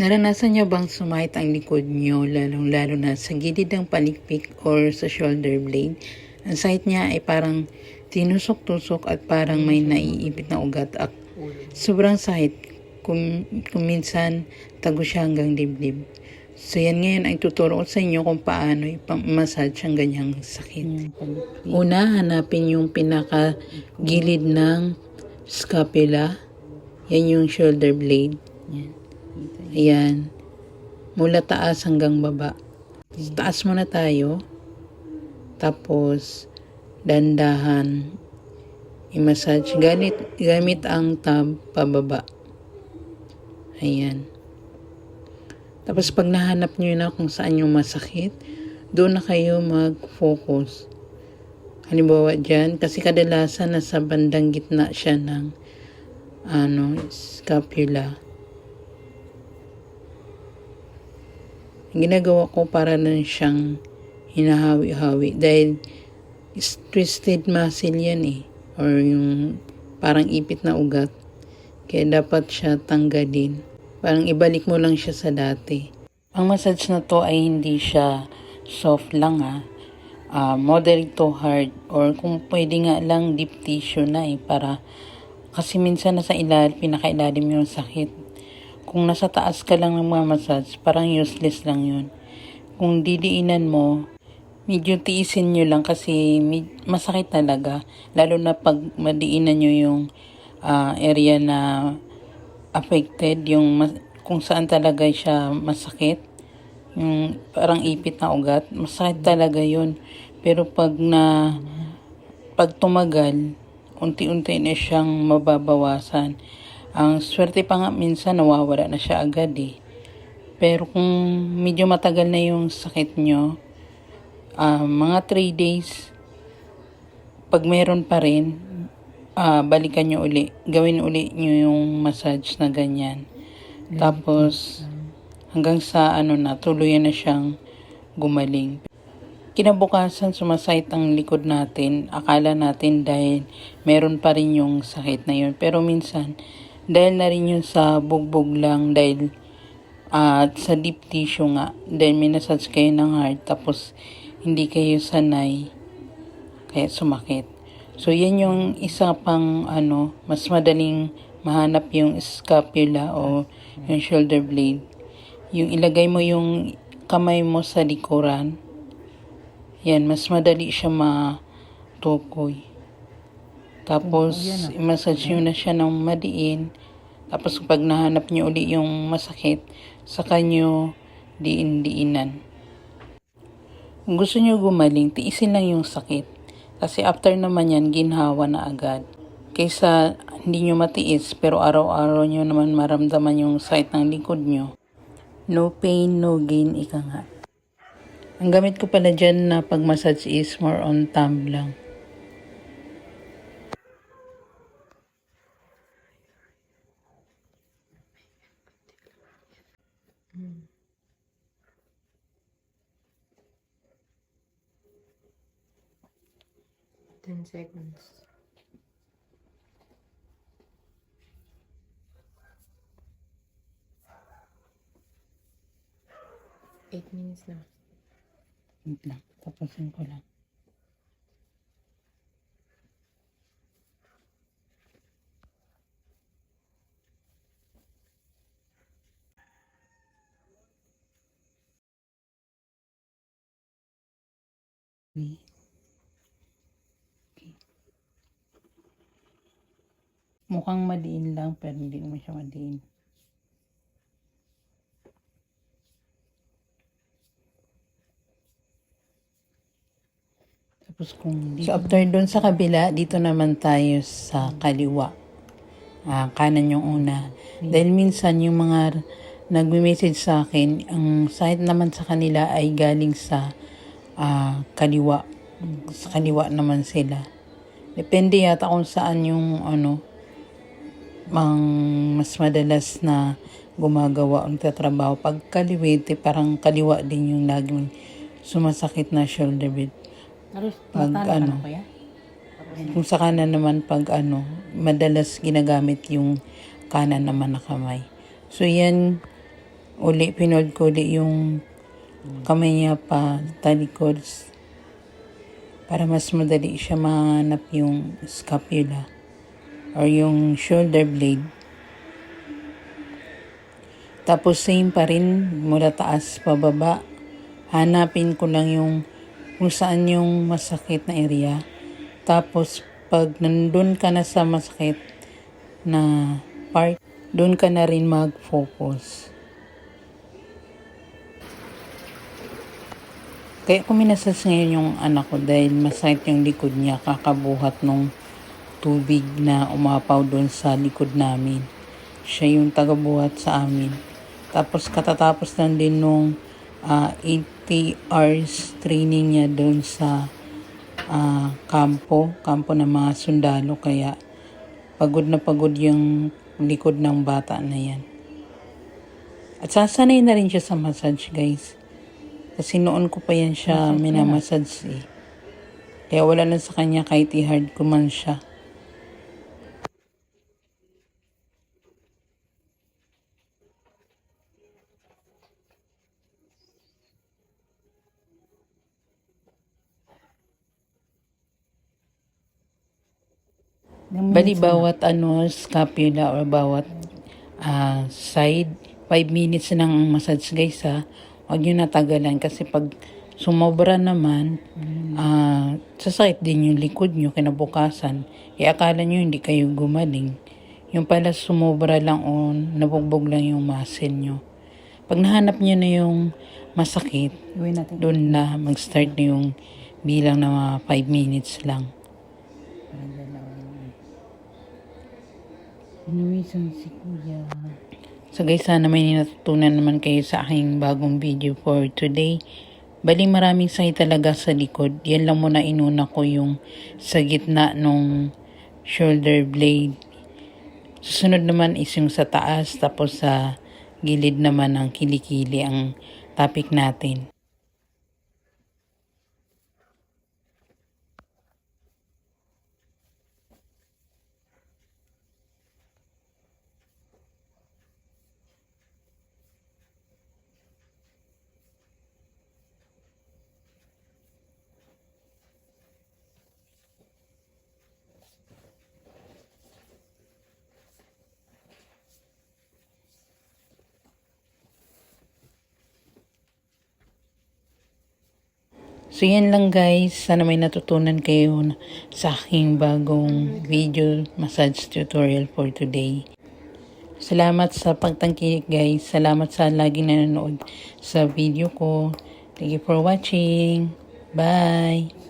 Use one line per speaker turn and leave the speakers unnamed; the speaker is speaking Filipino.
Naranasan niyo bang sumahit ang likod niyo lalong-lalo na sa gilid ng palikpik or sa shoulder blade? Ang sahit niya ay parang tinusok-tusok at parang may naiipit na ugat at sobrang sahit kung, kung minsan tago siya hanggang dibdib. So yan ngayon ay tuturo ko sa inyo kung paano ipang-massage ang ganyang sakit. Una, hanapin yung pinaka gilid ng scapula. Yan yung shoulder blade. Yan. Ayan. Mula taas hanggang baba. Taas muna tayo. Tapos, dandahan. I-massage. Gamit, gamit ang tab pababa. Ayan. Tapos pag nahanap nyo na kung saan yung masakit, doon na kayo mag-focus. Halimbawa dyan, kasi kadalasan nasa bandang gitna siya ng ano, scapula. Ginagawa ko para lang siyang hinahawi-hawi dahil is twisted muscle yan eh. Or yung parang ipit na ugat. Kaya dapat siya tanggalin. Parang ibalik mo lang siya sa dati. Ang massage na to ay hindi siya soft lang ha uh, moderate to hard. Or kung pwede nga lang deep tissue na eh para kasi minsan nasa ilal, pinakailalim yung sakit kung nasa taas ka lang ng mga massage, parang useless lang yun. Kung didiinan mo, medyo tiisin nyo lang kasi masakit talaga. Lalo na pag madiinan nyo yung uh, area na affected, yung mas- kung saan talaga siya masakit. Yung parang ipit na ugat, masakit talaga yun. Pero pag na pag tumagal, unti-unti na siyang mababawasan. Ang swerte pa nga minsan nawawala na siya agad eh. Pero kung medyo matagal na yung sakit nyo, uh, mga 3 days, pag meron pa rin, uh, balikan nyo uli. Gawin uli nyo yung massage na ganyan. Tapos, hanggang sa ano na, tuluyan na siyang gumaling. Kinabukasan sumasait ang likod natin, akala natin dahil meron pa rin yung sakit na yun. Pero minsan, dahil na rin yun sa bugbog lang dahil at uh, sa deep tissue nga. Dahil minasage kayo ng heart tapos hindi kayo sanay kaya sumakit. So yan yung isa pang ano mas madaling mahanap yung scapula o yung shoulder blade. Yung ilagay mo yung kamay mo sa likuran. Yan mas madali siya matukoy tapos, i-massage nyo na siya ng madiin. Tapos, pag nahanap nyo uli yung masakit, saka nyo diin-diinan. Kung gusto nyo gumaling, tiisin lang yung sakit. Kasi after naman yan, ginhawa na agad. Kaysa hindi nyo matiis, pero araw-araw nyo naman maramdaman yung sakit ng likod nyo. No pain, no gain, ika nga. Ang gamit ko pala dyan na pag-massage is more on thumb lang.
Ten seconds. Eight minutes na.
Wait lang, tapusin ko lang. Okay. Mukhang madiin lang pero hindi naman siya madiin. Tapos kung dito. So after doon sa kabila, dito naman tayo sa kaliwa. Ah, kanan yung una. Dahil minsan yung mga nagme-message sa akin, ang side naman sa kanila ay galing sa ah, kaliwa. Sa kaliwa naman sila. Depende yata kung saan yung ano, mang mas madalas na gumagawa ang tatrabaho. Pag kaliwete, parang kaliwa din yung laging sumasakit na shoulder blade. Pag ano, kung sa kanan naman pag ano, madalas ginagamit yung kanan naman na kamay. So yan, uli, pinold ko uli yung kamay niya pa talikod para mas madali siya mahanap yung scapula or yung shoulder blade. Tapos same pa rin mula taas pababa. Hanapin ko lang yung kung saan yung masakit na area. Tapos pag nandun ka na sa masakit na part, doon ka na rin mag-focus. Kaya ko minasas ngayon yung anak ko dahil masakit yung likod niya kakabuhat nung tubig na umapaw doon sa likod namin. Siya yung tagabuhat sa amin. Tapos katatapos lang din nung ah, 80 hours training niya doon sa ah, kampo, kampo ng mga sundalo. Kaya pagod na pagod yung likod ng bata na yan. At sasanay na rin siya sa massage guys. Kasi noon ko pa yan siya minamassage eh. Kaya wala na sa kanya kahit i-hard ko man siya. Bali, bawat ano, scapula or bawat ah, side, 5 minutes lang ang massage guys ha. Huwag nyo natagalan kasi pag sumobra naman, ah, sasakit din yung likod nyo kinabukasan. E akala nyo hindi kayo gumaling. Yung pala sumobra lang o nabugbog lang yung muscle nyo. Pag nahanap nyo na yung masakit, doon na mag-start na yung bilang na mga 5 minutes lang.
Inuwisan si kuya.
So guys, sana may natutunan naman kayo sa aking bagong video for today. Bali maraming sakit talaga sa likod. Yan lang muna inuna ko yung sa gitna nung shoulder blade. Susunod naman is yung sa taas tapos sa gilid naman ng kilikili ang topic natin. So yan lang guys, sana may natutunan kayo sa aking bagong video massage tutorial for today. Salamat sa pagtangkilik guys, salamat sa laging nanonood sa video ko. Thank you for watching. Bye!